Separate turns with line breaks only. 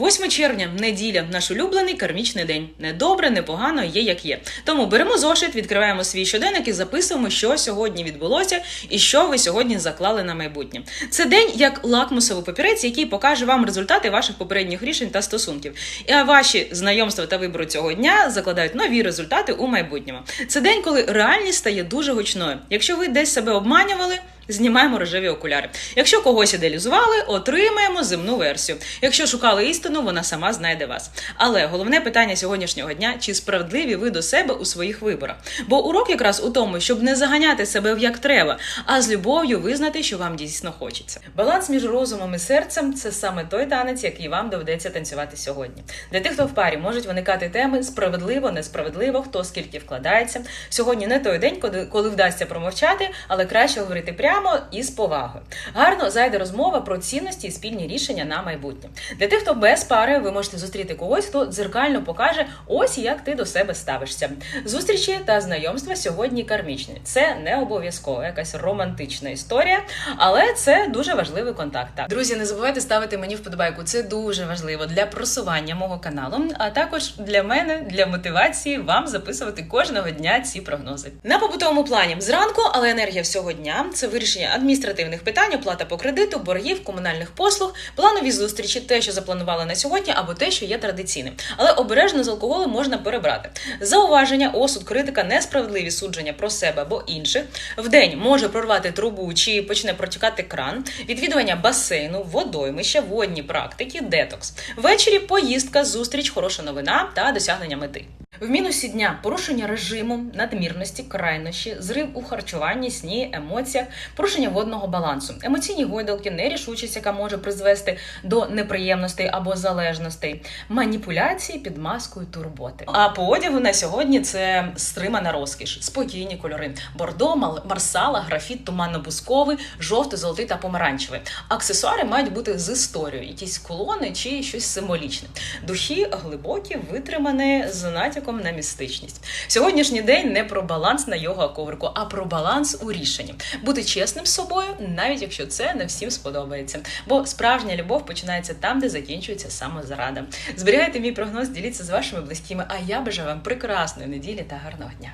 8 червня, неділя, наш улюблений кармічний день. Не добре, не є як є. Тому беремо зошит, відкриваємо свій щоденник і записуємо, що сьогодні відбулося і що ви сьогодні заклали на майбутнє. Це день як лакмусовий папірець, який покаже вам результати ваших попередніх рішень та стосунків. І ваші знайомства та вибори цього дня закладають нові результати у майбутньому. Це день, коли реальність стає дуже гучною. Якщо ви десь себе обманювали. Знімаємо рожеві окуляри. Якщо когось ідеалізували, отримаємо земну версію. Якщо шукали істину, вона сама знайде вас. Але головне питання сьогоднішнього дня: чи справедливі ви до себе у своїх виборах? Бо урок якраз у тому, щоб не заганяти себе в як треба, а з любов'ю визнати, що вам дійсно хочеться. Баланс між розумом і серцем це саме той танець, який вам доведеться танцювати сьогодні. Для тих, хто в парі можуть виникати теми справедливо, несправедливо, хто скільки вкладається. Сьогодні не той день, коли, вдасться промовчати, але краще говорити прямо і з повагою. Гарно зайде розмова про цінності і спільні рішення на майбутнє. Для тих, хто без пари, ви можете зустріти когось, хто дзеркально покаже, ось як ти до себе ставишся. Зустрічі та знайомства сьогодні кармічні. Це не обов'язково якась романтична історія, але це дуже важливий контакт. Так. Друзі, не забувайте ставити мені вподобайку. Це дуже важливо для просування мого каналу, а також для мене, для мотивації вам записувати кожного дня ці прогнози. На побутовому плані зранку, але енергія всього дня це вирішення адміністративних питань, оплата по кредиту, боргів, комунальних послуг, планові зустрічі, те, що запланували на сьогодні, або те, що є традиційним. Але обережно з алкоголем можна перебрати. Зауваження, осуд, критика, несправедливі судження про себе або інших. Вдень може прорвати трубу чи почне протікати кран, відвідування басейну, водоймища, водні практики, детокс. Ввечері поїздка, зустріч, хороша новина та досягнення мети. В мінусі дня порушення режиму, надмірності, крайнощі, зрив у харчуванні, сні, емоціях, порушення водного балансу, емоційні гойдалки, нерішучість, яка може призвести до неприємностей або залежностей, маніпуляції під маскою турботи. А по одягу на сьогодні це стримана розкіш, спокійні кольори: бордо, марсала, графіт, туманно-бусковий, жовтий, золотий та помаранчевий. Аксесуари мають бути з історією, якісь колони чи щось символічне. Духи глибокі, витримані з натяком на містичність. Сьогоднішній день не про баланс на йога коврику, а про баланс у рішенні. Бути чесним з собою, навіть якщо це не всім сподобається. Бо справжня любов починається там, де закінчується самозарада. Зберігайте мій прогноз, діліться з вашими близькими. А я бажаю вам прекрасної неділі та гарного дня.